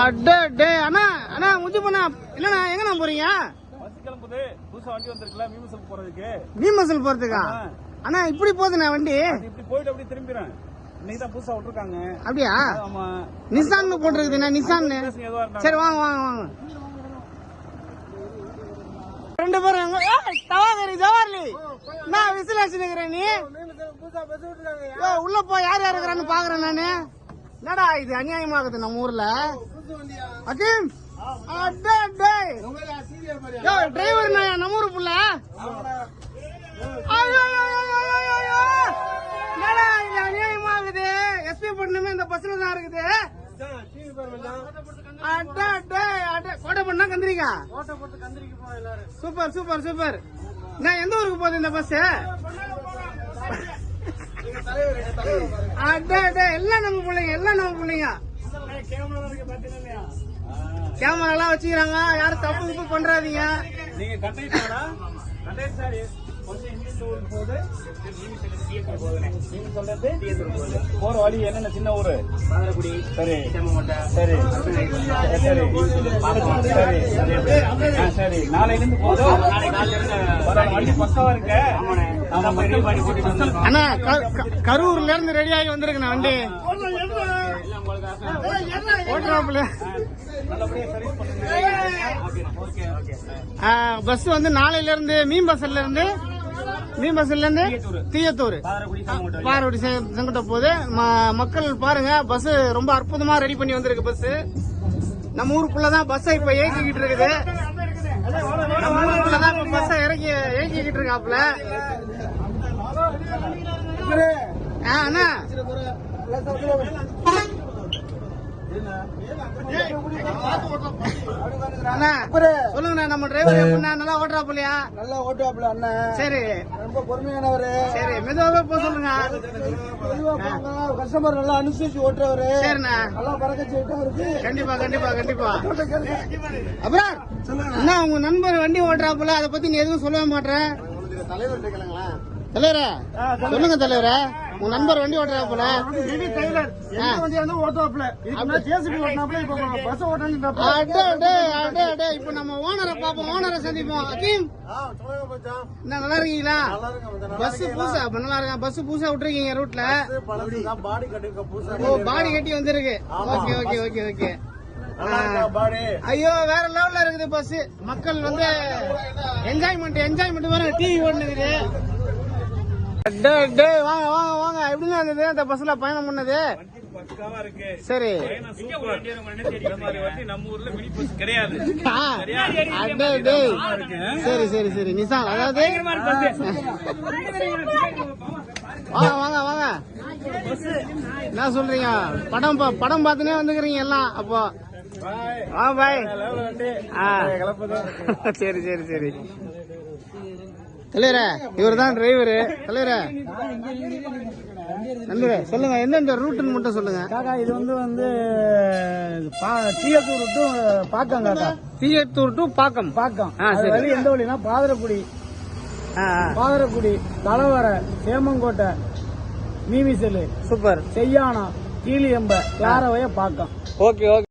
அடே டே அண்ணா அண்ணா பண்ணா என்னண்ணா எங்கண்ணா போறீங்க? பஸ் கிளம்புது. புதுசா வண்டி வந்திருக்குல்ல மீமசல் போறதுக்கு. பீமசல் போறதுக்கா. அண்ணா இப்படி போகுதுண்ணா வண்டி. இப்படி போயிட்டு அப்படியே திரும்பிடுறேன். இன்னைக்கு தான் புதுசா விட்டுருக்காங்க. அப்படியா? ஆமா. நிசான் போட்டிருக்குதுண்ணா நிசான் சரி வாங்க வாங்க வாங்க. ரெண்டு பேரும் தவாகரி ஜவார்லி நான் விசில் அடிச்சுக்கிறேன் நீ உள்ள போய் யார் யார் இருக்கிறான்னு பாக்குறேன் நானு. என்னடா இது அநியாயமாகுது நம்ம ஊர்ல? அகீம் அடே டே. யோ டிரைவர் நான் நம்ம ஊரு புள்ள? ஐயோ, ஐயோ, ஐயோ, ஐயோ, ஐயோ. என்னடா இது அநியாயமாகுது எஸ்பி பண்ணணுமே இந்த பஸ்ல தான் இருக்குது. அடே, அடே, அடே. கோட்டை பண்ணா கந்திரிக்கா சூப்பர் சூப்பர் சூப்பர். நான் எந்த ஊருக்கு போகுது இந்த பஸ் அடே டே எல்லாம் நம்ம பிள்ளைங்க எல்லாம் நம்ம பிள்ளைங்க. கேமரா எல்லாம் வச்சுக்கிறாங்க. யாரும் தப்பு தப்பு பண்றாதீங்க. நீங்க கண்டக்டர் சார்? போற வழி என்னென்ன? சின்ன ஊரு. சரி. சரி. சரி சரி. சரி நாளையில இருந்து போதும் வண்டி பக்கவா இருக்க. அண்ணா கரூர்ல இருந்து ரெடி ஆகி வந்திருக்கேன் வண்டி. ஓட்டுறாப்புல. நல்லபடியா சர்வீஸ் பண்ணுங்க. ஓகே ஓகே பஸ் வந்து நாளையில இருந்து மீன் பஸ்ல இருந்து மீன் பஸ்ல இருந்து தீயத்தூர். பாரோடி செங்கட்ட போகுது. ம- மக்கள் பாருங்க பஸ் ரொம்ப அற்புதமா ரெடி பண்ணி வந்திருக்கு பஸ் நம்ம ஊருக்குள்ளதான் பஸ்ஸை இப்ப இயக்கிக்கிட்டு இருக்குது. நம்ம ஊருக்குள்ளதான் இப்ப பஸ்ஸை இறக்கி இயக்கிக்கிட்டு இருக்காப்ல ஆ, அண்ணா. அண்ணா சொல்லுங்கண்ணா நம்ம டிரைவர் எப்படின்னா நல்லா ஓட்டுறாப்புலையா நல்லா ஓட்டுவாப்ல அண்ணன் சரி. ரொம்ப பொறுமையானவரு. சரி மெதுவாக போக சொல்லுங்க. கஸ்டமர் நல்லா அனுசரிச்சு ஓட்டுறவரு. சரிண்ணா. நல்லா பறக்க செய்யிட்டவருக்கு கண்டிப்பா கண்டிப்பா கண்டிப்பா. அப்புறம் என்ன உங்க நண்பர் வண்டி ஓட்டுறாப்புல அதை பத்தி நீ எதுவும் சொல்லவே மாட்டேன் தலைவரே. சொல்லுங்க தலைவரே. உங்க நண்பர் வண்டி. ஓட்டுவாப்ல ஜேசிபி ஓட்டினாப்ல இப்ப பஸ் ஓட்டாங்க அடே அடே அடே அடே. இப்ப நம்ம ஓனரை பாப்போம் ஓனரை சந்திப்போம். அக்கீம் என்ன நல்லா இருக்கீங்களா? பஸ் பூசா அப்ப நல்லா இருக்கா? பஸ் பூசா விட்டுருக்கீங்க ரூட்ல பாடி ஓ கட்டி வந்திருக்கு. Okay okay okay okay. பாடி? ஐயோ வேற லெவல்ல இருக்குது பஸ். மக்கள் வந்து என்ஜாய்மெண்ட் என்ஜாய்மெண்ட் வேற டிவி ஓடுனுக்குது வாங்க வாங்க அந்த பஸ்ல பயணம் பண்ணது. சரி. கிடையாது டேய். சரி சரி சரி. நிசான் அதாவது வாங்க வாங்க வாங்க. என்ன சொல்றீங்க? படம் பா- படம் பார்த்துனே வந்துக்கிறீங்க எல்லாம் அப்போ. ஆ பாய் ஆ. சரி சரி சரி. தலைவரே இவர் தான் டிரைவரு தலைவரே. நண்பரே சொல்லுங்க எந்தெந்த ரூட்டுன்னு மட்டும் சொல்லுங்க. காக்கா இது வந்து வந்து தீயத்தூர் டு பாக்கம் காக்கா. தீயத்தூர் டு பாக்கம். பாக்கம். அது எந்த வழினா பாதரக்குடி. பாதரக்குடி தலவரை சேமங்கோட்டை மீமிசலு சூப்பர். செய்யானம் கீழியம்ப யாரவைய பாக்கம். Okay okay.